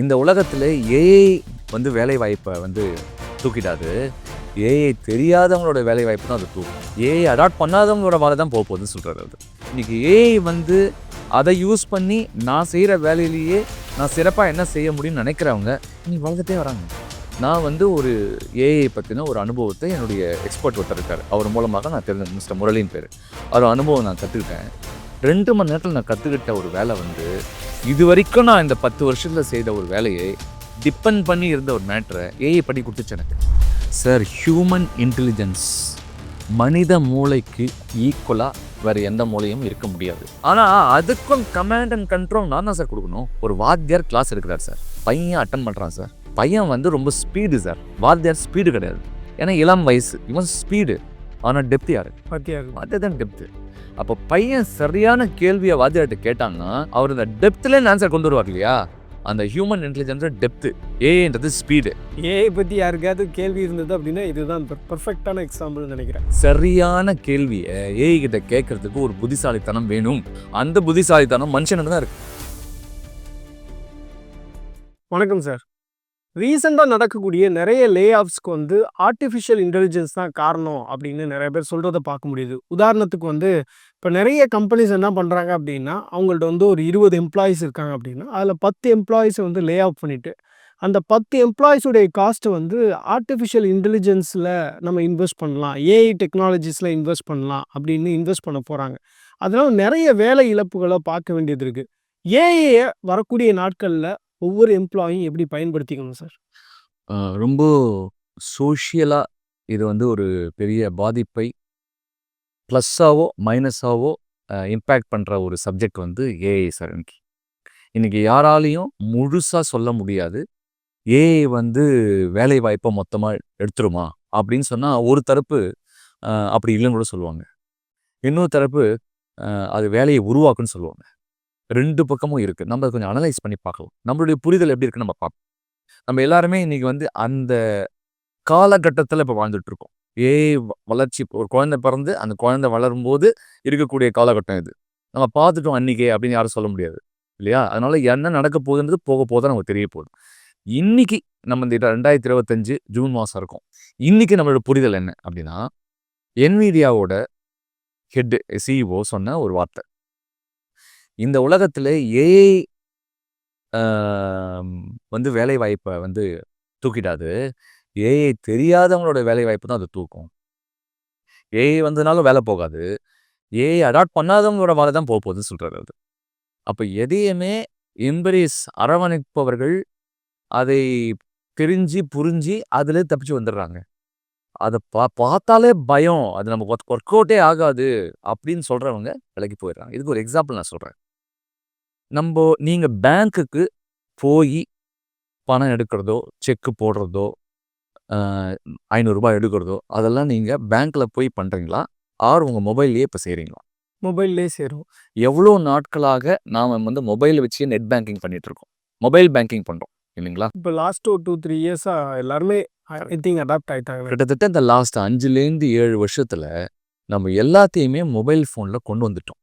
இந்த உலகத்தில் ஏஐ வந்து வேலை வாய்ப்பை வந்து தூக்கிடாது. ஏஐ தெரியாதவங்களோட வேலை வாய்ப்பு தான் அது தூக்கும். ஏஐ அடாப்ட் பண்ணாதவங்களோட வேலை தான் போக போகுதுன்னு சொல்கிறாரு அது இன்றைக்கி ஏஐ வந்து அதை யூஸ் பண்ணி நான் செய்கிற வேலையிலேயே நான் சிறப்பாக என்ன செய்ய முடியும்னு நினைக்கிறவங்க இன்னைக்கு வளர்ந்துட்டே வராங்க. நான் வந்து ஒரு ஏஐ பற்றின ஒரு அனுபவத்தை என்னுடைய எக்ஸ்பர்ட் ஒருத்தர் இருக்கார். அவர் மூலமாக நான் தெரிஞ்ச மிஸ்டர் முரளின் பேர். அவர் அனுபவம் நான் கற்றுக்கிட்டேன் ரெண்டு மணி நேரத்தில் நான் கற்றுக்கிட்ட ஒரு வேலை வந்து இது வரைக்கும் நான் இந்த பத்து வருஷத்தில் செய்த ஒரு வேலையை டிபெண்ட் பண்ணி இருந்த ஒரு மேட்ரை ஏஐ பண்ணி கொடுத்துச்சு எனக்கு. சார் ஹியூமன் இன்டெலிஜென்ஸ் மனித மூளைக்கு ஈக்குவலாக வேறு எந்த மூலையும் இருக்க முடியாது. ஆனால் அதுக்கும் கமாண்ட் அண்ட் கண்ட்ரோல் நான் தான் சார் கொடுக்கணும். ஒரு வாத்தியார் கிளாஸ் எடுக்கிறார் சார் பையன் அட்டன் பண்ணுறான் சார் பையன் வந்து ரொம்ப ஸ்பீடு சார் வாத்தியார் ஸ்பீடு கிடையாது. ஏன்னா இளம் வயசு. இவன் ஸ்பீடு ஆனால் டெப்த் யாரு? பத்தியாக அதுதான் டெப்த்து அப்போ பையன் சரியான கேள்வியை வாத்தியார்கிட்ட கேட்டாங்கன்னா அவர் இந்த டெப்த்லேருந்து ஆன்சர் கொண்டு வருவார் இல்லையா? அந்த ஹியூமன் இன்டெலிஜென்ஸ் டெப்த்து ஏன்றது ஸ்பீடு ஏஐ பற்றி யாருக்காவது கேள்வி இருந்தது அப்படின்னா இதுதான் பர்ஃபெக்டான எக்ஸாம்பிள் நினைக்கிறேன். சரியான கேள்வியை ஏஐ கிட்ட கேட்கறதுக்கு ஒரு புத்திசாலித்தனம் வேணும். அந்த புத்திசாலித்தனம் மனுஷனுக்கு தான் இருக்கு. வணக்கம் சார் ரீசெண்டாக நடக்கக்கூடிய நிறைய லே ஆஃப்ஸ்க்கு வந்து ஆர்டிஃபிஷியல் இன்டெலிஜென்ஸ் தான் காரணம் அப்படின்னு நிறைய பேர் சொல்கிறத பார்க்க முடியுது. உதாரணத்துக்கு வந்து இப்போ நிறைய கம்பெனிஸ் என்ன பண்ணுறாங்க அப்படின்னா அவங்கள்ட்ட வந்து ஒரு இருபது எம்ப்ளாயீஸ் இருக்காங்க அப்படின்னா அதில் பத்து எம்ப்ளாயீஸை வந்து லே ஆஃப் பண்ணிவிட்டு அந்த பத்து எம்ப்ளாயீஸுடைய காஸ்ட்டை வந்து ஆர்டிஃபிஷியல் இன்டெலிஜென்ஸில் நம்ம இன்வெஸ்ட் பண்ணலாம் ஏஐ டெக்னாலஜிஸில் இன்வெஸ்ட் பண்ணலாம் அப்படின்னு இன்வெஸ்ட் பண்ண போகிறாங்க அதனால் நிறைய வேலை இழப்புகளை பார்க்க வேண்டியது இருக்குது ஏஐயை வரக்கூடிய நாட்களில் ஒவ்வொரு எம்ப்ளாயும் எப்படி பயன்படுத்திக்கணும் சார்? ரொம்ப சோஷியலாக இது வந்து ஒரு பெரிய பாதிப்பை ப்ளஸ்ஸாவோ மைனஸாவோ இம்பேக்ட் பண்ணுற ஒரு சப்ஜெக்ட் வந்து ஏஐ சார் இன்னைக்கு. இன்றைக்கி யாராலையும் முழுசாக சொல்ல முடியாது. ஏஐ வந்து வேலை வாய்ப்பை மொத்தமாக எடுத்துருமா? அப்படின்னு சொன்னால் ஒரு தரப்பு அப்படி இல்லைன்னு கூட சொல்லுவாங்க. இன்னொரு தரப்பு அது வேலையை உருவாக்குன்னு சொல்லுவாங்க. ரெண்டு பக்கமும் இருக்குது நம்ம கொஞ்சம் அனலைஸ் பண்ணி பார்க்கலாம். நம்மளுடைய புரிதல் எப்படி இருக்குன்னு நம்ம பார்ப்போம். நம்ம எல்லாருமே இன்றைக்கி வந்து அந்த காலகட்டத்தில் இப்போ வாழ்ந்துட்டுருக்கோம். ஏ வளர்ச்சி ஒரு குழந்தை பிறந்து அந்த குழந்தை வளரும்போது இருக்கக்கூடிய காலகட்டம் இது. நம்ம பார்த்துட்டோம் அன்னைக்கே அப்படின்னு யாரும் சொல்ல முடியாது. இல்லையா? அதனால் என்ன நடக்க போகுதுன்றது போக போக தான் நமக்கு தெரிய போகுது. இன்னைக்கு நம்ம இந்த ரெண்டாயிரத்தி இருபத்தஞ்சு ஜூன் மாதம் இருக்கும். இன்னைக்கு நம்மளோட புரிதல் என்ன அப்படின்னா என்மீடியாவோட ஹெட் சிஇஓ சொன்ன ஒரு வார்த்தை. இந்த உலகத்தில் ஏஐ வந்து வேலை வாய்ப்பை வந்து தூக்கிடாது. ஏஐ தெரியாதவங்களோட வேலை வாய்ப்பு தான் அது தூக்கும். ஏஐ வந்ததுனாலும் வேலை போகாது. ஏஐ அடாப்ட் பண்ணாதவங்களோட வேலை தான் போக போகுதுன்னு சொல்கிறாரு அது அப்போ எதையுமே எம்பரேஸ் அரவணைப்பவர்கள் அதை தெரிஞ்சு புரிஞ்சு அதிலே தப்பிச்சு வந்துடுறாங்க. அதை பா பார்த்தாலே பயம். அது நம்ம ஒர்க் அவுட்டே ஆகாது அப்படின்னு சொல்கிறவங்க விலகி போயிடுறாங்க. இதுக்கு ஒரு எக்ஸாம்பிள் நான் சொல்கிறேன் நம்ம நீங்கள் பேங்க்குக்கு போய் பணம் எடுக்கிறதோ செக்கு போடுறதோ ஐநூறுரூபா எடுக்கிறதோ அதெல்லாம் நீங்கள் பேங்க்கில் போய் பண்ணுறீங்களா ஆர் உங்கள் மொபைல்லையே இப்போ செய்கிறீங்களா மொபைல்லே சேரும் எவ்வளோ நாட்களாக நாம் வந்து மொபைல் வச்சு நெட் பேங்கிங் பண்ணிட்டு இருக்கோம். மொபைல் பேங்கிங் பண்ணுறோம் இல்லைங்களா? இப்போ லாஸ்ட் ஒரு டூ த்ரீ இயர்ஸாக எல்லாருமே ஐ திங்க் அடாப்ட் ஆகிட்டாங்க கிட்டத்தட்ட இந்த லாஸ்ட் அஞ்சுலேருந்து ஏழு வருஷத்தில் நம்ம எல்லாத்தையுமே மொபைல் ஃபோனில் கொண்டு வந்துட்டோம்.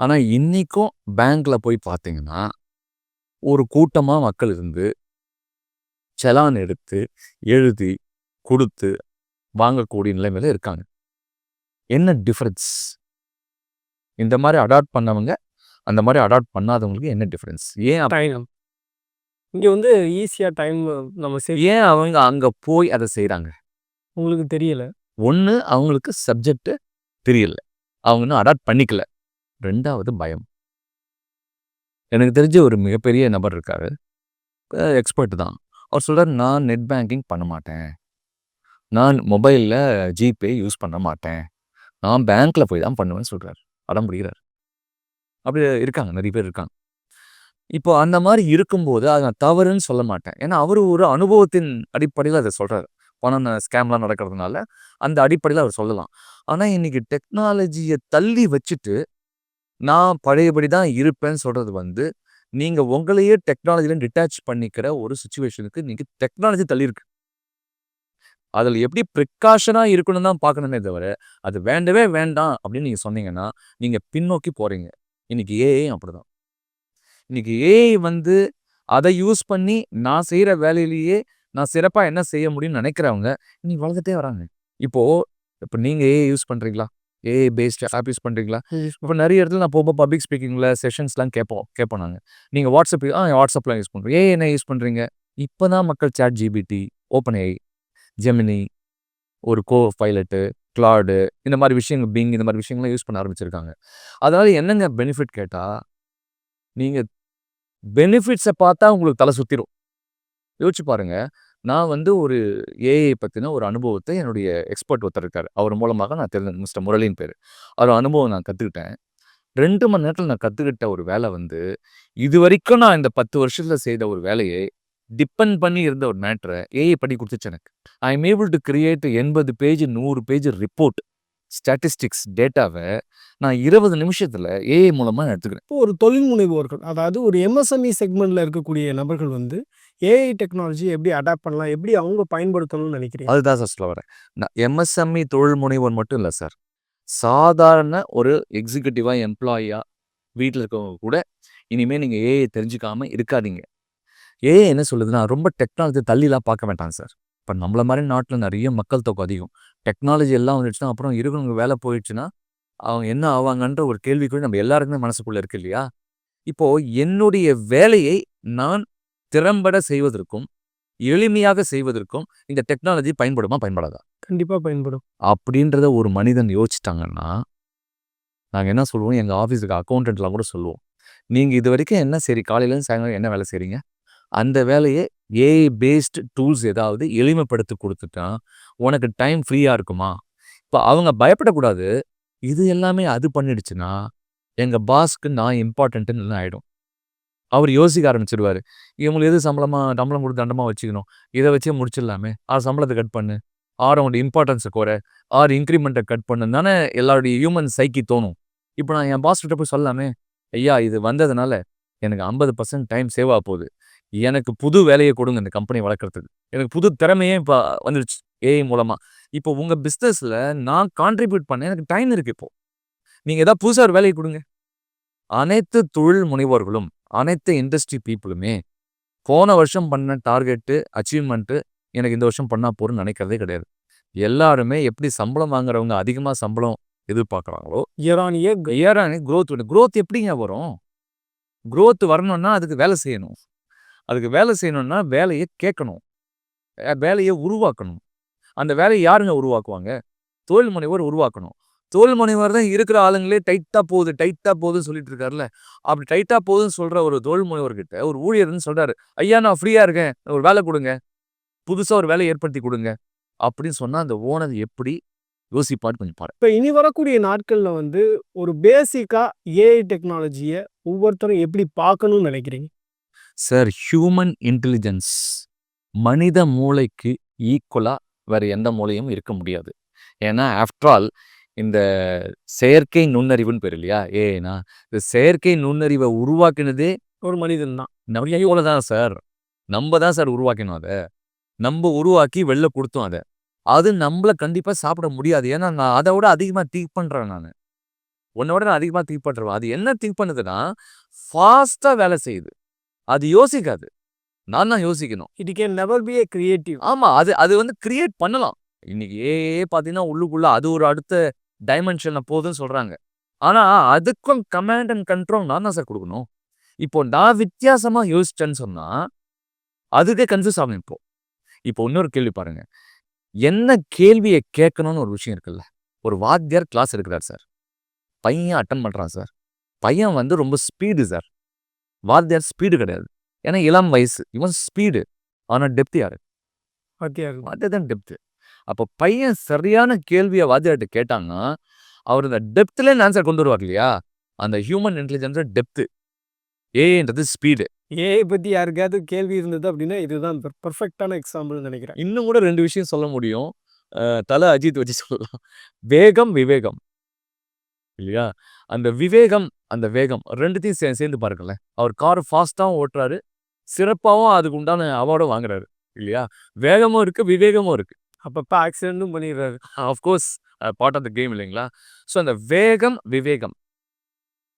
ஆனால் இன்றைக்கும் பேங்க்கில் போய் பார்த்தீங்கன்னா ஒரு கூட்டமாக மக்கள் இருந்து செலான் எடுத்து எழுதி கொடுத்து வாங்கக்கூடிய நிலைமையில இருக்காங்க. என்ன டிஃப்ரென்ஸ் இந்த மாதிரி அடாப்ட் பண்ணவங்க அந்த மாதிரி அடாப்ட் பண்ணாதவங்களுக்கு என்ன டிஃப்ரென்ஸ் ஏன் டைம் இங்கே வந்து ஈஸியாக டைம் நம்ம ஏன் அவங்க அங்கே போய் அதை செய்கிறாங்க உங்களுக்கு தெரியல. ஒன்று அவங்களுக்கு சப்ஜெக்ட் தெரியல. அவங்க இன்னும் அடாப்ட் பண்ணிக்கல. ரெண்டாவது பயம். எனக்கு தெரிஞ்ச ஒரு மிகப்பெரிய நபர் இருக்கார். எக்ஸ்பர்ட் தான். அவர் சொல்கிறார் நான் நெட் பேங்கிங் பண்ண மாட்டேன். நான் மொபைலில் ஜிபே யூஸ் பண்ண மாட்டேன். நான் பேங்க்கில் போய் தான் பண்ணுவேன்னு சொல்கிறார் அடம் முடிகிறார் அப்படி இருக்காங்க நிறைய பேர் இருக்காங்க. இப்போ அந்த மாதிரி இருக்கும்போது அதை நான் தவறுன்னு சொல்ல மாட்டேன். ஏன்னா அவர் ஒரு அனுபவத்தின் அடிப்படையில் அதை சொல்கிறார் பணம் ஸ்கேம்லாம் நடக்கிறதுனால அந்த அடிப்படையில் அவர் சொல்லலாம். ஆனால் இன்றைக்கி டெக்னாலஜியை தள்ளி வச்சுட்டு நான் பழையபடி தான் இருப்பேன்னு சொல்கிறது வந்து நீங்கள் உங்களையே டெக்னாலஜியில் டிட்டாச் பண்ணிக்கிற ஒரு சுச்சுவேஷனுக்கு நீங்கள் டெக்னாலஜி தள்ளியிருக்கு. அதில் எப்படி ப்ரிகாஷனாக இருக்கணும்னு தான் பார்க்கணுமே தவிர அது வேண்டவே வேண்டாம் அப்படின்னு நீங்கள் சொன்னீங்கன்னா நீங்கள் பின்னோக்கி போகிறீங்க இன்றைக்கி ஏஐ அப்படிதான். இன்றைக்கி ஏஐ வந்து அதை யூஸ் பண்ணி நான் செய்கிற வேலையிலேயே நான் சிறப்பாக என்ன செய்ய முடியும்னு நினைக்கிறவங்க இன்னைக்கு வளர்ந்துட்டே வராங்க. இப்போது இப்போ நீங்கள் ஏஐ யூஸ் பண்ணுறீங்களா ஏஐ பேஸ்ட் ஆப் யூஸ் பண்ணுறீங்களா இப்போ நிறைய இடத்துல நான் போகும்போது பப்ளிக் ஸ்பீக்கிங்கில் செஷன்ஸ்லாம் கேட்போம் கேட்போம் நாங்கள் நீங்கள் வாட்ஸ்அப் ஆ வாட்ஸ்அப்லாம் யூஸ் பண்ணுறோம் ஏஐ என்ன யூஸ் பண்ணுறீங்க இப்போ தான் மக்கள் chat GPT open AI Gemini ஒரு கோ பைலட்டு கிளாடு இந்த மாதிரி விஷயங்கள் பிங் இந்த மாதிரி விஷயங்கள்லாம் யூஸ் பண்ண ஆரம்பிச்சிருக்காங்க. அதனால என்னங்க பெனிஃபிட் கேட்டால் நீங்கள் பெனிஃபிட்ஸை பார்த்தா உங்களுக்கு தலை சுற்றிடும் யோசிச்சு பாருங்க. நான் வந்து ஒரு ஏஐ பற்றின ஒரு அனுபவத்தை என்னுடைய எக்ஸ்பர்ட் ஒருத்தர் இருக்கார் அவர் மூலமாக நான் தெரிஞ்ச மிஸ்டர் முரளின் பேர். அவர் அனுபவம் நான் கற்றுக்கிட்டேன் ரெண்டு மணி நேரத்தில் நான் கற்றுக்கிட்ட ஒரு வேலை வந்து இது வரைக்கும் நான் இந்த பத்து வருஷத்தில் செய்த ஒரு வேலையை டிபெண்ட் பண்ணி இருந்த ஒரு மேட்ரை ஏஐ பண்ணி கொடுத்துச்சு எனக்கு. I am able to create எண்பது பேஜ் நூறு பேஜ் ரிப்போர்ட் ஸ்டாட்டிஸ்டிக்ஸ் டேட்டாவை நான் இருபது நிமிஷத்தில் ஏஐ மூலமாக எடுத்துக்கிறேன். இப்போ ஒரு தொழில் முனைவோர்கள் அதாவது ஒரு எம்எஸ்எம்இ செக்மெண்ட்ல E இருக்கக்கூடிய நபர்கள் வந்து ஏஐ டெக்னாலஜி எப்படி அடாப்ட் பண்ணலாம் எப்படி அவங்க பயன்படுத்தணும்னு நினைக்கிறீங்க? அதுதான் சார் சொல்ல வரேன். நான் எம்எஸ்எம்இ E தொழில் முனைவோர் மட்டும் இல்லை சார் சாதாரண ஒரு எக்ஸிக்யூட்டிவாக எம்ப்ளாயியாக வீட்டில் இருக்கவங்க கூட இனிமேல் நீங்கள் ஏஐ தெரிஞ்சுக்காம இருக்காதீங்க. ஏஐ என்ன சொல்லுதுன்னா ரொம்ப டெக்னாலஜி தள்ளிலாம் பார்க்க வேண்டாம் சார் இப்போ நம்மள மாதிரி நாட்டில் நிறைய மக்கள் தொகை அதிகம். டெக்னாலஜி எல்லாம் வந்துடுச்சுன்னா அப்புறம் இருக்கிறவங்க வேலை போயிடுச்சுன்னா அவங்க என்ன ஆவாங்கன்ற ஒரு கேள்வி கூட நம்ம எல்லாருக்குமே மனசுக்குள்ள இருக்கு இல்லையா? இப்போ என்னுடைய வேலையை நான் திறம்பட செய்வதற்கும் எளிமையாக செய்வதற்கும் இந்த டெக்னாலஜி பயன்படுமா பயன்படாதா? கண்டிப்பா பயன்படும். அப்படின்றத ஒரு மனிதன் யோசிச்சிட்டாங்கன்னா நாங்கள் என்ன சொல்லுவோம் எங்கள் ஆஃபீஸுக்கு அக்கௌண்டன்ட்லாம் கூட சொல்லுவோம். நீங்கள் இது வரைக்கும் என்ன சரி காலையிலேருந்து சாயங்காலம் என்ன வேலை செய்கிறீங்க அந்த வேலையை ஏஐ பேஸ்டு டூல்ஸ் ஏதாவது எளிமைப்படுத்தி கொடுத்துட்டா உனக்கு டைம் ஃப்ரீயாக இருக்குமா? இப்போ அவங்க பயப்படக்கூடாது. இது எல்லாமே அது பண்ணிடுச்சுன்னா எங்கள் பாஸ்க்கு நான் இம்பார்ட்டன்ட்டுன்னு ஆகிடும் அவர் யோசிக்க ஆரம்பிச்சிருவார். இவங்களுக்கு எது சம்பளமாக சம்பளம் கொடுத்து தண்டமாக வச்சுக்கணும். இதை வச்சே முடிச்சிடலாமே. ஆறு சம்பளத்தை கட் பண்ணு. ஆறு அவங்களோட இம்பார்ட்டன்ஸை குறை. ஆறு இன்க்ரிமெண்ட்டை கட் பண்ணு. தானே எல்லாருடைய ஹியூமன் சைக்கி தோணும். இப்போ நான் என் பாஸ் கிட்ட போய் சொல்லலாமே ஐயா இது வந்ததுனால எனக்கு ஐம்பது பர்சன்ட் டைம் சேவ் ஆக போகுது. எனக்கு புது வேலையை கொடுங்க இந்த கம்பெனி வளர்க்குறதுக்கு. எனக்கு புது திறமையே இப்போ வந்துடுச்சு ஏஐ மூலமாக இப்போ உங்கள் பிஸ்னஸில் நான் கான்ட்ரிபியூட் பண்ண எனக்கு டைம் இருக்குது இப்போ. நீங்கள் ஏதாவது புதுசாக ஒரு வேலையை கொடுங்க. அனைத்து தொழில் முனைவோர்களும் அனைத்து இண்டஸ்ட்ரி பீப்புளுமே போன வருஷம் பண்ண டார்கெட்டு அச்சீவ்மெண்ட்டு எனக்கு இந்த வருஷம் பண்ணால் போகிறேன்னு நினைக்கிறதே கிடையாது. எல்லாருமே எப்படி சம்பளம் வாங்குறவங்க அதிகமாக சம்பளம் எதிர்பார்க்குறாங்களோ இயர் ஆன் இயர் growth வேணும் growth எப்படிங்க வரும்? growth வரணும்னா அதுக்கு வேலை செய்யணும். அதுக்கு வேலை செய்யணும்னா வேலையை கேட்கணும். வேலையை உருவாக்கணும். அந்த வேலையை யாருங்க உருவாக்குவாங்க? தொழில் முனைவர் உருவாக்கணும். தொழில் முனைவர் தான் இருக்கிற ஆளுங்களே டைட்டாக போகுது டைட்டாக போகுதுன்னு சொல்லிட்டு இருக்காருல்ல. அப்படி டைட்டாக போகுதுன்னு சொல்கிற ஒரு தொழில் முனைவர்கிட்ட ஒரு ஊழியர்னு சொல்கிறாரு ஐயா நான் ஃப்ரீயாக இருக்கேன். ஒரு வேலை கொடுங்க. புதுசாக ஒரு வேலையை ஏற்படுத்தி கொடுங்க. அப்படின்னு சொன்னால் அந்த ஓனர் எப்படி யோசிப்பான்னு கொஞ்சம் பாரு. இப்போ இனி வரக்கூடிய நாட்களில் வந்து ஒரு பேசிக்காக ஏஐ டெக்னாலஜியை ஒவ்வொருத்தரும் எப்படி பார்க்கணும்னு நினைக்கிறீங்க? சார் ஹியூமன் இன்டெலிஜென்ஸ் மனித மூளைக்கு ஈக்குவலாக வேறு எந்த மூளையும் இருக்க முடியாது. ஏன்னா ஆஃப்டர் ஆல் இந்த செயற்கை நுண்ணறிவுன்னு பேர் இல்லையா? ஏன்னா இந்த செயற்கை நுண்ணறிவை உருவாக்கினதே ஒரு மனிதன் தான். நிறைய தான் சார். நம்ம தான் சார் உருவாக்கினோம் அதை. நம்ம உருவாக்கி வெளில கொடுத்தோம் அதை. அது நம்மளை கண்டிப்பாக சாப்பிட முடியாது. ஏன்னா நான் அதை விட அதிகமாக திங்க் பண்ணுறேன் நான். உன்னை விட நான் அதிகமாக திங்க் பண்ணுறேன் அது என்ன திங்க் பண்ணுதுன்னா ஃபாஸ்ட்டாக வேலை செய்யுது. அது யோசிக்காது. நான் தான் யோசிக்கணும். It can never be a creative ஆமா அது அது வந்து கிரியேட் பண்ணலாம். இன்னைக்கு ஏஏ பார்த்தீங்கன்னா உள்ளுக்குள்ள அது ஒரு அடுத்த டைமென்ஷன்ல போகுதுன்னு சொல்றாங்க. ஆனா அதுக்கும் கமாண்ட் அண்ட் கண்ட்ரோல் நான் தான் சார் கொடுக்கணும். இப்போ நான் வித்தியாசமா யோசிச்சேன்னு சொன்னா அதுக்கே கன்ஃபியூஸ் ஆகும் இப்போ. இப்போ இன்னொரு கேள்வி பாருங்க. என்ன கேள்வியை கேட்கணும்னு ஒரு விஷயம் இருக்குல்ல? ஒரு வாத்தியார் கிளாஸ் எடுக்கிறார் சார் பையன் அட்டன் பண்றான் சார் பையன் வந்து ரொம்ப ஸ்பீடு சார் வாத்தியார் ஸ்பீடு கிடையாது. ஏன்னா இளம் வயசு. இவன் ஸ்பீடு ஆனா டெப்த் யாரு? பத்தியா இருக்கும் அதுதான் டெப்த்து அப்போ பையன் சரியான கேள்வியை வாத்தியார்கிட்ட கேட்டாங்கன்னா அவர் இந்த டெப்த்லேயே ஆன்சர் கொண்டு வருவார் இல்லையா? அந்த ஹியூமன் இன்டெலிஜென்ஸ் டெப்த்து ஏன்றது ஸ்பீடு ஏஐ பத்தி யாருக்காவது கேள்வி இருந்தது அப்படின்னா இதுதான் பர்ஃபெக்டான எக்ஸாம்பிள் நினைக்கிறேன். இன்னும் கூட ரெண்டு விஷயம் சொல்ல முடியும். தல அஜித் வச்சு சொல்லலாம். வேகம் விவேகம். இல்லையா? அந்த விவேகம் அந்த வேகம் ரெண்டுத்தையும் சே சேர்ந்து பாருங்களேன். அவர் கார் ஃபாஸ்ட்டாகவும் ஓட்டுறாரு. சிறப்பாகவும் அதுக்கு உண்டான அவார்டும் வாங்குறாரு. இல்லையா? வேகமும் இருக்கு விவேகமும் இருக்கு. அப்பப்போ ஆக்சிடென்ட்டும் பண்ணிடுறாரு. Of course part of the game இல்லைங்களா? ஸோ அந்த வேகம் விவேகம்.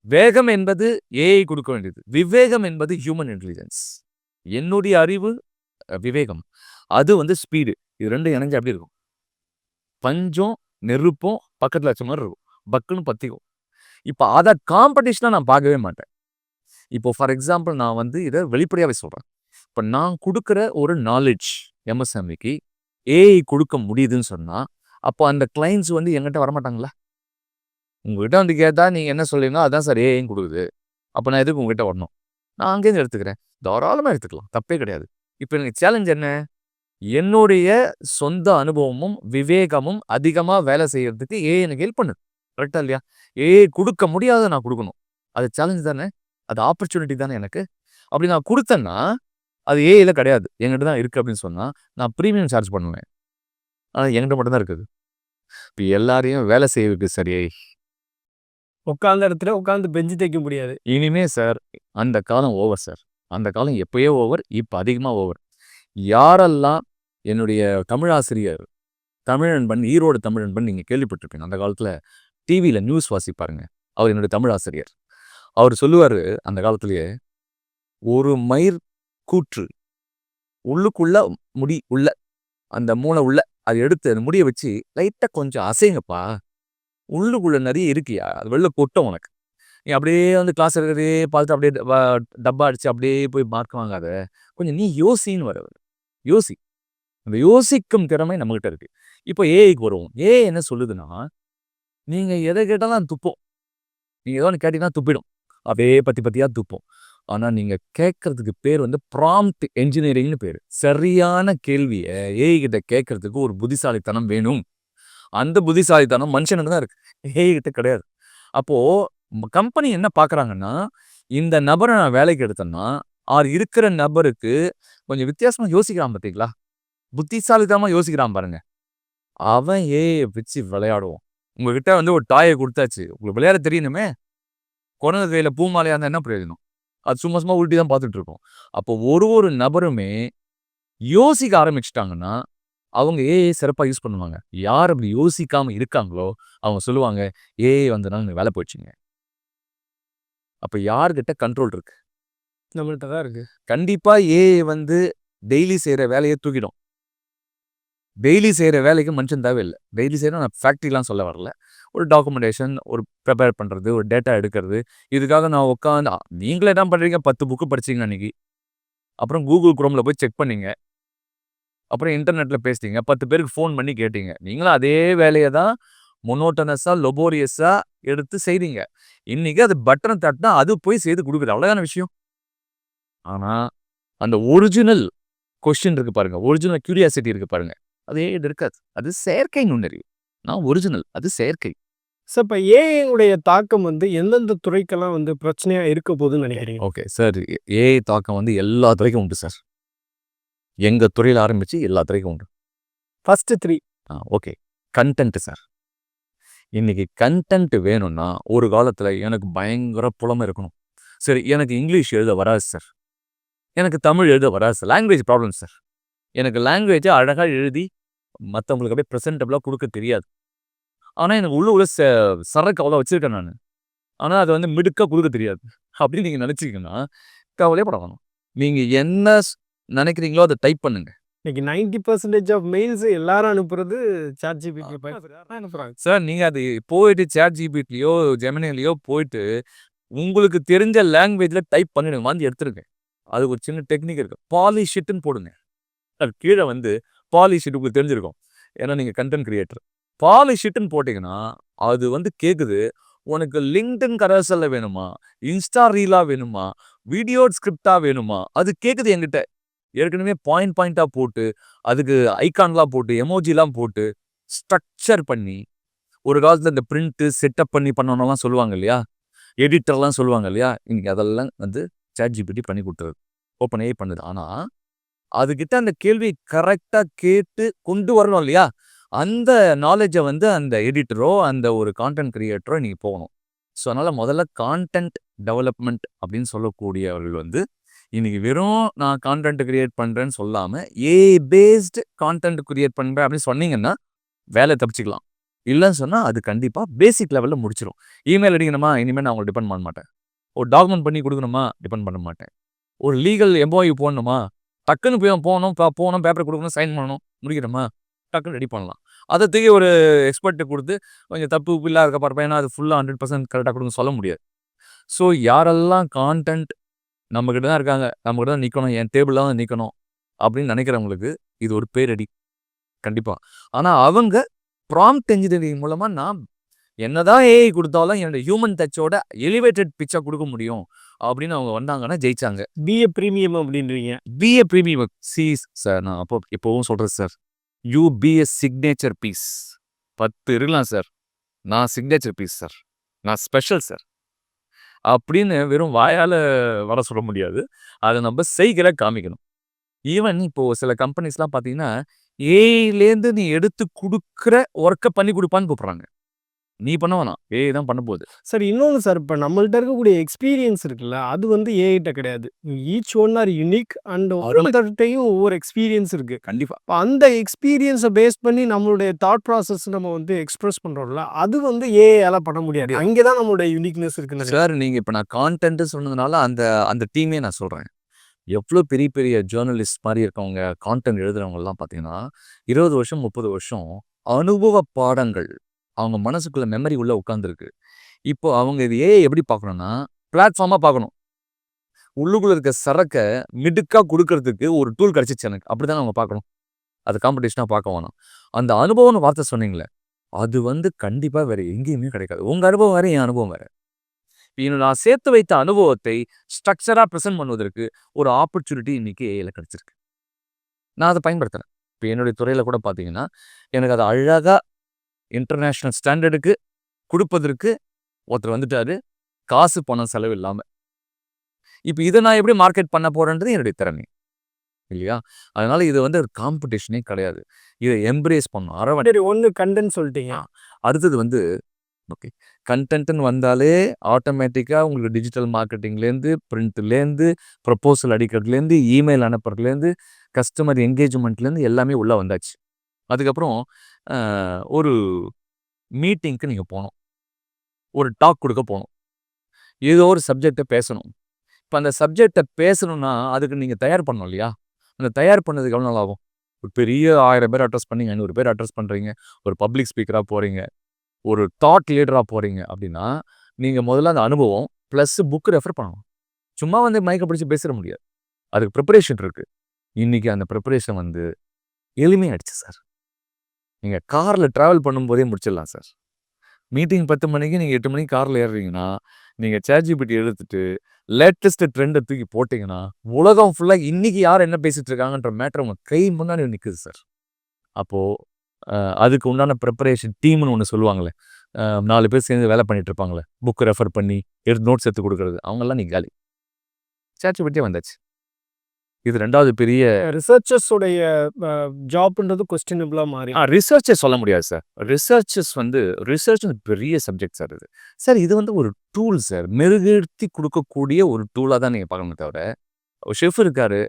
வேகம் என்பது ஏஐ கொடுக்க வேண்டியது. விவேகம் என்பது ஹியூமன் இன்டெலிஜென்ஸ் என்னுடைய அறிவு, விவேகம். அது வந்து ஸ்பீடு. இது 2ம் இணைஞ்சா எப்படி இருக்கும்? பஞ்சும், நெருப்பும் பக்கத்துல வச்ச மாரி இருக்கும். பக்குன்னு பற்றிக்கும் இப்போ அதை காம்படிஷனாக நான் பார்க்கவே மாட்டேன். இப்போ ஃபார் எக்ஸாம்பிள் நான் வந்து இதை வெளிப்படையாகவே சொல்கிறேன் இப்போ நான் கொடுக்குற ஒரு நாலேஜ் எம்எஸ்எம்இக்கு ஏஐ கொடுக்க முடியுதுன்னு சொன்னால் அப்போ அந்த கிளைண்ட்ஸ் வந்து என்கிட்ட வரமாட்டாங்களா? உங்ககிட்ட வந்து கேட்டால் நீங்கள் என்ன சொல்லுவீங்க அதான் சார் ஏஐயும் கொடுக்குது அப்போ நான் எதுக்கு உங்ககிட்ட வரணும்? நான் அங்கேருந்து எடுத்துக்கிறேன். தாராளமாக எடுத்துக்கலாம். தப்பே கிடையாது. இப்போ எனக்கு சேலஞ்ச் என்ன? என்னுடைய சொந்த அனுபவமும், விவேகமும் அதிகமாக வேலை செய்கிறதுக்கு ஏஐ எனக்கு ஹெல்ப் பண்ணுது. கரெக்ட்டா இல்லையா? ஏஐ குடுக்க முடியாதத நான் குடுக்கணும். அது சேலஞ்ச் தானே! அது ஆப்பர்ச்சுனிட்டி தானே எனக்கு. அப்படி நான் குடுத்தேன்னா, அது ஏஐல கிடையாது. என்கிட்ட தான் இருக்கு அப்படின்னு சொன்னா, நான் பிரீமியம் சார்ஜ் பண்ணுவேன். ஆனா என்கிட்ட மட்டும் தான் இருக்குது. இப்ப எல்லாரையும் வேலை செய்ய வைக்குது சார் ஏஐ. உட்கார்ந்த இடத்துல உட்கார்ந்து பெஞ்சு தேய்க்க முடியாது. இனிமே சார் அந்த காலம் ஓவர் சார். அந்த காலம் எப்பயோ ஓவர். இப்ப அதிகமா ஓவர். யாரெல்லாம் என்னுடைய தமிழாசிரியர், தமிழன்பன், ஈரோடு தமிழன்பன் நீங்க கேள்விப்பட்டிருப்பீங்க. அந்த காலத்துல டிவில நியூஸ் வாசிப்பாருங்க. அவர் என்னுடைய தமிழ் ஆசிரியர். அவர் சொல்லுவாரு அந்த காலத்திலேயே, "ஒரு மயிர் கூற்று உள்ளுக்குள்ள முடி உள்ள, அந்த மூளை உள்ள அதை எடுத்து அந்த முடிய வச்சு லைட்டா கொஞ்சம் அசைங்கப்பா. உள்ளுக்குள்ள நிறைய இருக்கியா அது வெளில கொட்டும் உனக்கு. நீ அப்படியே வந்து கிளாஸ் இருக்கிறதே பார்த்துட்டு அப்படியே டப்பா அடிச்சு அப்படியே போய் மார்க் வாங்காத. கொஞ்சம் நீ யோசின்னு வர யோசி. அந்த யோசிக்கும் திறமை நம்மகிட்ட இருக்கு. இப்போ ஏஐக்கு வருவோம். ஏ என்ன சொல்லுதுன்னா, நீங்கள் எதை கேட்டாலும் துப்போம் நீங்கள் ஏதோ ஒன்று கேட்டீங்கன்னா துப்பிடும். அப்படியே பத்தி பற்றியாக துப்போம் ஆனால் நீங்கள் கேட்குறதுக்கு பேர் வந்து ப்ராம்ப்ட் என்ஜினியரிங்னு பேர் சரியான கேள்வியை ஏஐ கிட்ட கேட்கறதுக்கு ஒரு புத்திசாலித்தனம் வேணும். அந்த புத்திசாலித்தனம் மனுஷனுக்கு தான் இருக்குது ஏஐ கிட்ட கிடையாது. அப்போ கம்பெனி என்ன பார்க்குறாங்கன்னா, இந்த நபரை நான் வேலைக்கு எடுத்தேன்னா, அவர் இருக்கிற நபருக்கு கொஞ்சம் வித்தியாசமாக யோசிக்கிறான் பார்த்தீங்களா? புத்திசாலித்தனமாக யோசிக்கிறான் பாருங்க. அவன் ஏஐ வச்சு விளையாடுவான். உங்ககிட்ட வந்து ஒரு டாய குடுத்தாச்சு. உங்களுக்கு விளையாட தெரியணுமே! குரங்கு கையில பூ மாலையா இருந்தா என்ன பிரயோஜனம்? அது சும்மா சும்மா உருட்டி தான் பார்த்துட்டு இருக்கும். அப்போ ஒரு ஒரு நபருமே யோசிக்க ஆரம்பிச்சுட்டாங்கன்னா, அவங்க ஏஐ சிறப்பா யூஸ் பண்ணுவாங்க. யார் அப்படி யோசிக்காம இருக்காங்களோ, அவங்க சொல்லுவாங்க, "ஏஐ வந்தனால வேலை போயிடுச்சுங்க." அப்ப யார்கிட்ட கண்ட்ரோல் இருக்கு? நம்மள்ட்ட தான் இருக்கு. கண்டிப்பா ஏஐ வந்து டெய்லி செய்ற வேலைய தூக்கிடும். டெய்லி செய்கிற வேலைக்கு மனுஷன் தேவையில்லை டெய்லி செய்கிற நான் ஃபேக்ட்ரிலாம் சொல்ல வரல. ஒரு டாக்குமெண்டேஷன், ஒரு ப்ரிப்பேர் பண்ணுறது ஒரு டேட்டா எடுக்கிறது. இதுக்காக நான் உட்காந்து நீங்களே என்ன பண்ணுறீங்க பத்து புக்கு படிச்சீங்க அன்றைக்கி அப்புறம் கூகுள் குரோமில் போய் செக் பண்ணீங்க. அப்புறம் இன்டர்நெட்டில் பேசுனீங்க பத்து பேருக்கு ஃபோன் பண்ணி கேட்டீங்க. நீங்களும் அதே வேலையை தான் மொனோட்டனஸாக லொபோரியஸாக எடுத்து செய்றீங்க. இன்றைக்கி அது பட்டனை தட்டினா அது போய் செய்து கொடுக்குது அவ்வளோதான விஷயம். ஆனால் அந்த ஒரிஜினல் கொஷின் இருக்குது பாருங்க. ஒரிஜினல் கியூரியாசிட்டி இருக்குது பாருங்கள் அது ஏஐல இருக்காது. அது செயற்கை நுண்ணறிவு. நான் ஒரிஜினல். அது செயற்கை. சார் இப்ப ஏஐ உடைய தாக்கம் வந்து எந்தெந்த துறைக்கெல்லாம் வந்து பிரச்சனையா இருக்க போகுதுன்னு நினைக்கிறீங்க? ஓகே. சார் ஏஐ தாக்கம் வந்து எல்லா துறைக்கும் உண்டு சார். எங்க துறையில ஆரம்பிச்சு எல்லா துறைக்கும் உண்டு. ஃபர்ஸ்ட் 3 ஆ ஓகே. Content sir. இன்னைக்கு கன்டென்ட் வேணும்னா, ஒரு காலத்துல எனக்கு பயங்கர புலமை இருக்கணும். சரி எனக்கு இங்கிலீஷ் எழுத வராது சார். எனக்கு தமிழ் எழுத வராது சார். Language problem sir. எனக்கு லாங்குவேஜ அழகா எழுதி மத்தவங்களுக்கு அப்படியே பிரசன்டபிளா குடுக்க தெரியாது. ஆனா எனக்கு உள்ள உள்ள சரக்கு அவ்வளோ வச்சிருக்கேன் நானு. ஆனா அத வந்து மிடுக்கா குடுக்க தெரியாது. அப்படின்னு நீங்க நினைச்சீங்கன்னா, கவலையே பட வேணாம். நீங்க என்ன நினைக்கிறீங்களோ அத டைப் பண்ணுங்க. இன்னைக்கு 90% ஆஃப் மெயில்ஸ் எல்லாரும் அனுப்புறது ChatGPT பயன்படுத்தி அனுப்புறாங்க. சார் நீங்க அது போயிட்டு ChatGPTலயோ, Geminiலயோ போயிட்டு, உங்களுக்கு தெரிஞ்ச லாங்குவேஜ்ல டைப் பண்ணிடுங்க. வாந்தி எடுத்துருங்க. அதுக்கு ஒரு சின்ன டெக்னிக் இருக்கு. பாலிஷ் இட்ன்னு போடுங்க. அது கீழ வந்து பாலிஷீட் உங்களுக்கு தெரிஞ்சிருக்கும். ஏன்னா நீங்க கன்டென்ட் கிரியேட்டர். பாலிஷிட்னு போட்டிங்கன்னா போட்டீங்கன்னா, அது வந்து கேட்குது உனக்கு லிங்க்டின் கரர்சல்ல வேணுமா? இன்ஸ்டா ரீலா வேணுமா? வீடியோ ஸ்கிரிப்ட்டா வேணுமா? அது கேட்குது என்கிட்ட. ஏற்கனவே பாயிண்ட் பாயிண்ட்டா போட்டு, அதுக்கு ஐக்கான்லாம் போட்டு, எமோஜிலாம் போட்டு, ஸ்ட்ரக்சர் பண்ணி, ஒரு காலத்துல இந்த பிரிண்ட்டு செட்டப் பண்ணி பண்ணணும்லாம் சொல்லுவாங்க இல்லையா? எடிட்டர்லாம் சொல்லுவாங்க இல்லையா? இன்னைக்கு அதெல்லாம் வந்து ChatGPT பண்ணி கொடுத்துருது ஓப்பன் ஏ பண்ணுது. ஆனா, அதுகிட்ட அந்த கேள்வி கரெக்டாக கேட்டு கொண்டு வரணும் இல்லையா? அந்த நாலேஜை வந்து அந்த எடிட்டரோ, அந்த ஒரு கான்டென்ட் கிரியேட்டரோ நீங்கள் போகணும். ஸோ அதனால முதல்ல கான்டென்ட் டெவலப்மெண்ட் அப்படின்னு சொல்லக்கூடியவர்கள் வந்து, இன்னைக்கு வெறும் நான் கான்டென்ட் கிரியேட் பண்றேன்னு சொல்லாம, ஏ பேஸ்டு கான்டென்ட் கிரியேட் பண்ணுறேன் அப்படின்னு சொன்னீங்கன்னா, வேலை தப்பிச்சிக்கலாம் இல்லைன்னு சொன்னால் அது கண்டிப்பாக பேசிக் லெவலில் முடிச்சிடும் இமெயில் அடிக்கணுமா? இனிமேல் நான் உங்கள டிபெண்ட் பண்ண மாட்டேன். ஒரு டாக்குமெண்ட் பண்ணி கொடுக்கணுமா டிபெண்ட் பண்ண மாட்டேன். ஒரு லீகல் எம்ஓயு போடணுமா டக்குன்னு போய் போகணும் போகணும் பேப்பர் கொடுக்கணும் சைன் பண்ணணும் முடிக்கிறோமா டக்குன்னு ரெடி பண்ணலாம். அதை தூக்கி ஒரு எக்ஸ்பர்ட்டு கொடுத்து கொஞ்சம் தப்பு உப்பு இல்லாத இருக்க பார்ப்பேன் ஏன்னா அது ஃபுல்லாக ஹண்ட்ரட் பர்சன்ட் கரெக்டாக கொடுக்க சொல்ல முடியாது. ஸோ யாரெல்லாம் கான்டென்ட் நம்மக்கிட்ட தான் இருக்காங்க நம்மக்கிட்ட தான் நிற்கணும் என் டேபிளில் தான் நிற்கணும் அப்படின்னு நினைக்கிறவங்களுக்கு இது ஒரு பேரடி. கண்டிப்பாக ஆனால் அவங்க ப்ராம்ப்ட் இன்ஜினியரிங் மூலமாக நான் என்னதான் ஏஐ கொடுத்தாலும் என்னோட ஹியூமன் டச்சோட எலிவேட்டட் பிக்சர் கொடுக்க முடியும் அப்படின்னு அவங்க வந்தாங்கன்னா ஜெயிச்சாங்க. பிஏ ப்ரீமியம் அப்படின்றீங்க. பிஏ ப்ரீமியம் சீஸ் சார் நான் அப்போ இப்போவும் சொல்கிறேன் sir you be a signature piece பத்து இருக்கலாம் சார் நான் சிக்னேச்சர் பீஸ் சார் நான் ஸ்பெஷல் சார் அப்படின்னு வெறும் வாயால் வர சொல்ல முடியாது. அதை நம்ம செய்கிற காமிக்கணும். ஈவன் இப்போ சில கம்பெனிஸ்லாம் பார்த்தீங்கன்னா ஏஐலேருந்து நீ எடுத்து கொடுக்குற ஒர்க்கை பண்ணி கொடுப்பான்னு கூப்பிட்றாங்க. நீ பண்ண வேணாம். ஏஐ தான் பண்ண போகுது. சார் இன்னொன்று சார் இப்போ நம்மள்ட்ட இருக்கக்கூடிய எக்ஸ்பீரியன்ஸ் இருக்குல்ல அது வந்து ஏஐட்ட கிடையாது. Each one are unique and ஒவ்வொருத்தர்கிட்டையும் ஒவ்வொரு எக்ஸ்பீரியன்ஸ் இருக்கு. கண்டிப்பாக இப்போ அந்த எக்ஸ்பீரியன்ஸை பேஸ் பண்ணி நம்மளுடைய தாட் ப்ராசஸ் நம்ம வந்து எக்ஸ்பிரஸ் பண்றோம்ல அது வந்து ஏஐயால பண்ண முடியாது. அங்கே தான் நம்மளுடைய யூனிக்னஸ் இருக்குன்னு சார் நீங்கள் இப்போ நான் கான்டென்ட் சொன்னதுனால அந்த அந்த டீமே நான் சொல்கிறேன் எவ்வளோ பெரிய பெரிய ஜேர்னலிஸ்ட் மாதிரி இருக்கவங்க கான்டென்ட் எழுதுறவங்கலாம் பார்த்தீங்கன்னா இருபது வருஷம் முப்பது வருஷம் அனுபவ பாடங்கள் அவங்க மனசுக்குள்ள மெமரி உள்ள உட்காந்துருக்கு இப்போ அவங்க இது ஏ எப்படி பார்க்கணும்னா பிளாட்ஃபார்மாக பார்க்கணும். உள்ளுக்குள்ள இருக்க சரக்கை மிடுக்காக கொடுக்கறதுக்கு ஒரு டூல் கிடச்சிச்சு எனக்கு. அப்படி அவங்க பார்க்கணும். அது காம்படிஷனாக பார்க்க வேணாம். அந்த அனுபவம்னு வார்த்தை சொன்னீங்களே அது வந்து கண்டிப்பாக வேறு எங்கேயுமே கிடைக்காது. உங்கள் அனுபவம் வேறு என் அனுபவம் வேறு. இன்னும் நான் சேர்த்து வைத்த அனுபவத்தை ஸ்ட்ரக்சராக ப்ரெசென்ட் பண்ணுவதற்கு ஒரு ஆப்பர்ச்சுனிட்டி இன்றைக்கி ஏஐல கிடச்சிருக்கு. நான் அதை பயன்படுத்துகிறேன் இப்போ என்னுடைய துறையில் கூட பார்த்தீங்கன்னா எனக்கு அதை அழகாக இன்டர்நேஷ்னல் ஸ்டாண்டர்டுக்கு கொடுப்பதற்கு ஒருத்தர் வந்துட்டாரு. காசு பணம் செலவு இல்லாமல் இப்போ இதை நான் எப்படி மார்க்கெட் பண்ண போறேன்றது என்னுடைய திறமை. இல்லையா? அதனால இது வந்து ஒரு காம்படிஷனே கிடையாது. இதை எம்ப்ரேஸ் பண்ணும் அரவணை ஒன்று கண்டென்ட் சொல்லிட்டீங்க. அடுத்தது வந்து ஓகே கண்டென்ட்னு வந்தாலே ஆட்டோமேட்டிக்காக உங்களுக்கு டிஜிட்டல் மார்க்கெட்டிங்லேருந்து பிரிண்ட்லேருந்து ப்ரப்போசல் அடிக்கிறதுலேருந்து இமெயில் அனுப்புறதுலேருந்து கஸ்டமர் என்கேஜ்மெண்ட்லேருந்து எல்லாமே உள்ளே வந்தாச்சு. அதுக்கப்புறம் ஒரு மீட்டிங்க்கு நீங்கள் போகணும் ஒரு டாக் கொடுக்க போகணும் ஏதோ ஒரு சப்ஜெக்டை பேசணும். இப்போ அந்த சப்ஜெக்டை பேசணும்னா அதுக்கு நீங்கள் தயார் பண்ணணும் இல்லையா? அந்த தயார் பண்ணதுக்கு எவ்வளோ நாள் ஆகும்? ஒரு பெரிய ஆயிரம் பேர் அட்ரஸ் பண்ணீங்க ஐநூறு பேர் அட்ரஸ் பண்ணுறீங்க ஒரு பப்ளிக் ஸ்பீக்கராக போகிறீங்க ஒரு தாட் லீடராக போகிறீங்க அப்படின்னா நீங்கள் முதல்ல அந்த அனுபவம் ப்ளஸ் புக்கு ரெஃபர் பண்ணணும். சும்மா வந்து மைக்கை பிடிச்சி பேசிட முடியாது. அதுக்கு ப்ரிப்பரேஷன் இருக்குது இன்றைக்கி அந்த ப்ரிப்பரேஷன் வந்து எளிமையாயிடுச்சு சார். நீங்கள் காரில் ட்ராவல் பண்ணும்போதே முடிச்சிடலாம் சார். மீட்டிங் பத்து மணிக்கு நீங்கள் எட்டு மணிக்கு காரில் ஏறுறீங்கன்னா நீங்கள் சேட்ஜிபிட்டி எடுத்துட்டு லேட்டஸ்ட் ட்ரெண்டை தூக்கி போட்டிங்கன்னா உலகம் ஃபுல்லாக இன்றைக்கி யார் என்ன பேசிகிட்டு இருக்காங்கன்ற மேட்ரு உங்கள் கை முன்னாடி நிற்குது சார். அப்போது அதுக்கு உண்டான ப்ரிப்பரேஷன் டீம்னு ஒன்று சொல்லுவாங்களே நாலு பேர் சேர்ந்து வேலை பண்ணிட்டு இருப்பாங்களே புக் ரெஃபர் பண்ணி எடுத்து நோட்ஸ் எடுத்து கொடுக்குறது அவங்கெல்லாம் நீ காலி. சேட்ஜிபிட்டியே வந்தாச்சு. இது ரெண்டாவது பெரிய ரிசர்ச்சர்ஸ் உடைய ஜாப்ன்றது கொஸ்டினபிளாக மாறி. ரிசர்ச்சை சொல்ல முடியாது சார் ரிசர்ச்சஸ் வந்து ரிசர்ச் பெரிய சப்ஜெக்ட் சார் இது. சார் இது வந்து ஒரு டூல் சார் மெருகேற்றி கொடுக்கக்கூடிய ஒரு டூலாக தான் நீங்கள் பார்க்கணுமே தவிர ஷெஃப் இருக்காரு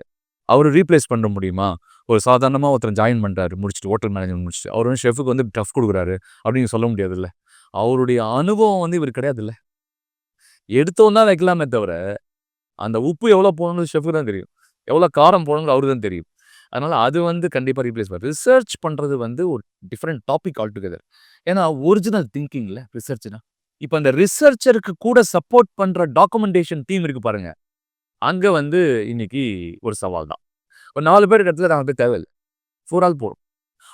அவர் ரீப்ளேஸ் பண்ண முடியுமா? ஒரு சாதாரணமாக ஒருத்தர் ஜாயின் பண்ணுறாரு முடிச்சுட்டு ஹோட்டல் மேனேஜ்மெண்ட் முடிச்சுட்டு அவர் வந்து ஷெஃபுக்கு வந்து டஃப் கொடுக்குறாரு அப்படின்னு சொல்ல முடியாதுல்ல அவருடைய அனுபவம் வந்து இவர் கிடையாதுல்ல எடுத்தோன்னா வைக்கலாமே தவிர அந்த உப்பு எவ்வளோ போகணும்னு ஷெஃபுக்கு தான் தெரியும். எவ்வளோ காரம் போடணுங்கிற அவருக்கு தான் தெரியும். அதனால் அது வந்து கண்டிப்பாக ரீப்ளேஸ் பண்ணுறது ரிசர்ச் பண்ணுறது வந்து ஒரு டிஃப்ரெண்ட் டாபிக் ஆல் டுகெதர் ஏன்னா ஒரிஜினல் திங்கிங்கில் ரிசர்ச்னா இப்போ அந்த ரிசர்ச்சருக்கு கூட சப்போர்ட் பண்ணுற டாக்குமெண்டேஷன் டீம் இருக்கு பாருங்க. அங்கே வந்து இன்னைக்கு ஒரு சவால் தான். ஒரு நாலு பேர் இடத்துல நாலு பேர் தேவையில்லை. ஃபோர் ஆல் போகிறோம்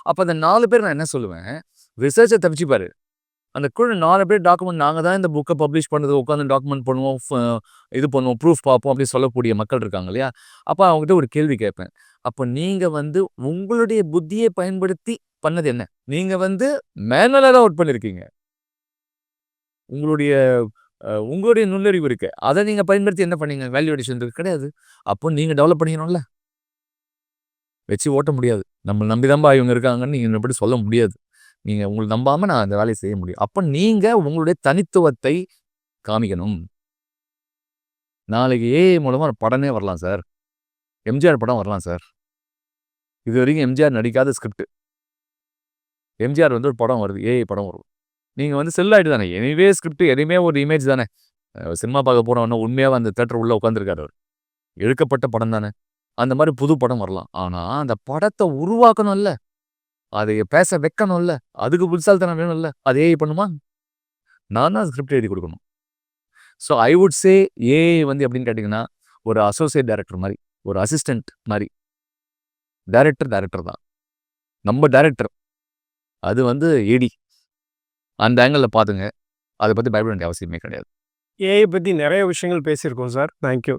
அப்போ அந்த நாலு பேர் நான் என்ன சொல்லுவேன்? ரிசர்ச்சை தப்பிச்சுப்பாரு. அந்த குழு நாலு பேர் டாக்குமெண்ட் நாங்கள் தான் இந்த புக்கை பப்ளிஷ் பண்ணுறது உட்காந்து டாக்குமெண்ட் பண்ணுவோம் இது பண்ணுவோம் ப்ரூஃப் பார்ப்போம் அப்படின்னு சொல்லக்கூடிய மக்கள் இருக்காங்க இல்லையா? அப்போ அவங்ககிட்ட ஒரு கேள்வி கேட்பேன். அப்போ நீங்கள் வந்து உங்களுடைய புத்தியை பயன்படுத்தி பண்ணது என்ன? நீங்கள் வந்து மேனலாக தான் ஒர்க் பண்ணியிருக்கீங்க உங்களுடைய உங்களுடைய நுண்ணறிவு இருக்கு. அதை நீங்கள் பயன்படுத்தி என்ன பண்ணீங்க? வேல்யூ அடிஷன் கிடையாது. அப்போ நீங்கள் டெவலப் பண்ணிக்கணும்ல. வச்சு ஓட்ட முடியாது. நம்ம நம்பி தான்பா இவங்க இருக்காங்கன்னு நீங்கள் எப்படி சொல்ல முடியாது. நீங்கள் உங்களை நம்பாமல் நான் அந்த வேலையை செய்ய முடியும். அப்போ நீங்கள் உங்களுடைய தனித்துவத்தை காமிக்கணும். நாளைக்கு ஏஐ மூலமாக ஒரு படமே வரலாம் சார். எம்ஜிஆர் படம் வரலாம் சார். இது வரைக்கும் எம்ஜிஆர் நடிக்காத ஸ்கிரிப்ட் எம்ஜிஆர் வந்து ஒரு படம் வருது ஏஐ படம் வரும். நீங்கள் வந்து செல்லாயிட்டு தானே? எனிவே ஸ்கிரிப்ட் எதுவுமே ஒரு இமேஜ் தானே? சினிமா பார்க்க போனவொன்னே உண்மையாக அந்த தேட்டர் உள்ளே உட்காந்துருக்காரு அவர். எழுக்கப்பட்ட படம் தானே? அந்த மாதிரி புது படம் வரலாம். ஆனால் அந்த படத்தை உருவாக்கணும்ல. அதை பேச வைக்கணும்ல? அதுக்கு புதுசால்தனம் வேணும்ல? அது ஏஐ பண்ணுமா? நான் தான் ஸ்கிரிப்ட் எழுதி கொடுக்கணும். So I would say AI வந்து அப்படின்னு கேட்டிங்கன்னா ஒரு அசோசியேட் டேரக்டர் மாதிரி ஒரு அசிஸ்டண்ட் மாதிரி. டேரக்டர் டேரக்டர் தான். நம்ம டேரக்டர் அது வந்து ஏடி அந்த ஆங்கிளில் பார்த்துங்க அதை பற்றி பயப்பட வேண்டிய அவசியமே கிடையாது. ஏஐ பத்தி நிறைய விஷயங்கள் பேசியிருக்கோம் சார். தேங்க்யூ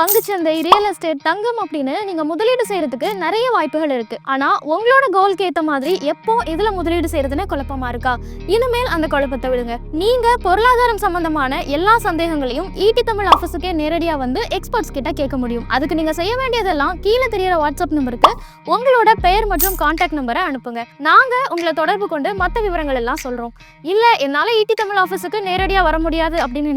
பங்குச்சந்தை ரியல் எஸ்டேட் தங்கம் அப்படின்னு நீங்க முதலீடு செய்யறதுக்கு நிறைய வாய்ப்புகள் இருக்கு. ஆனா உங்களோட கோல்க்கு ஏத்த மாதிரி எப்போ இதுல முதலீடு செய்யறதுன்னு குழப்பமா இருக்கா? இனிமேல் அந்த குழப்பத்தை விடுங்க. நீங்க பொருளாதாரம் சம்பந்தமான எல்லா சந்தேகங்களையும் ஈட்டி தமிழ் ஆஃபீஸுக்கே நேரடியா வந்து எக்ஸ்பர்ட்ஸ் கிட்ட கேட்க முடியும். அதுக்கு நீங்க செய்ய வேண்டியதெல்லாம் கீழே தெரியற வாட்ஸ்அப் நம்பருக்கு உங்களோட பெயர் மற்றும் கான்டாக்ட் நம்பரை அனுப்புங்க. நாங்க உங்களை தொடர்பு கொண்டு மற்ற விவரங்கள் எல்லாம் சொல்றோம். இல்ல என்னால ஈட்டி தமிழ் ஆஃபீஸுக்கு நேரடியா வர முடியாது அப்படின்னு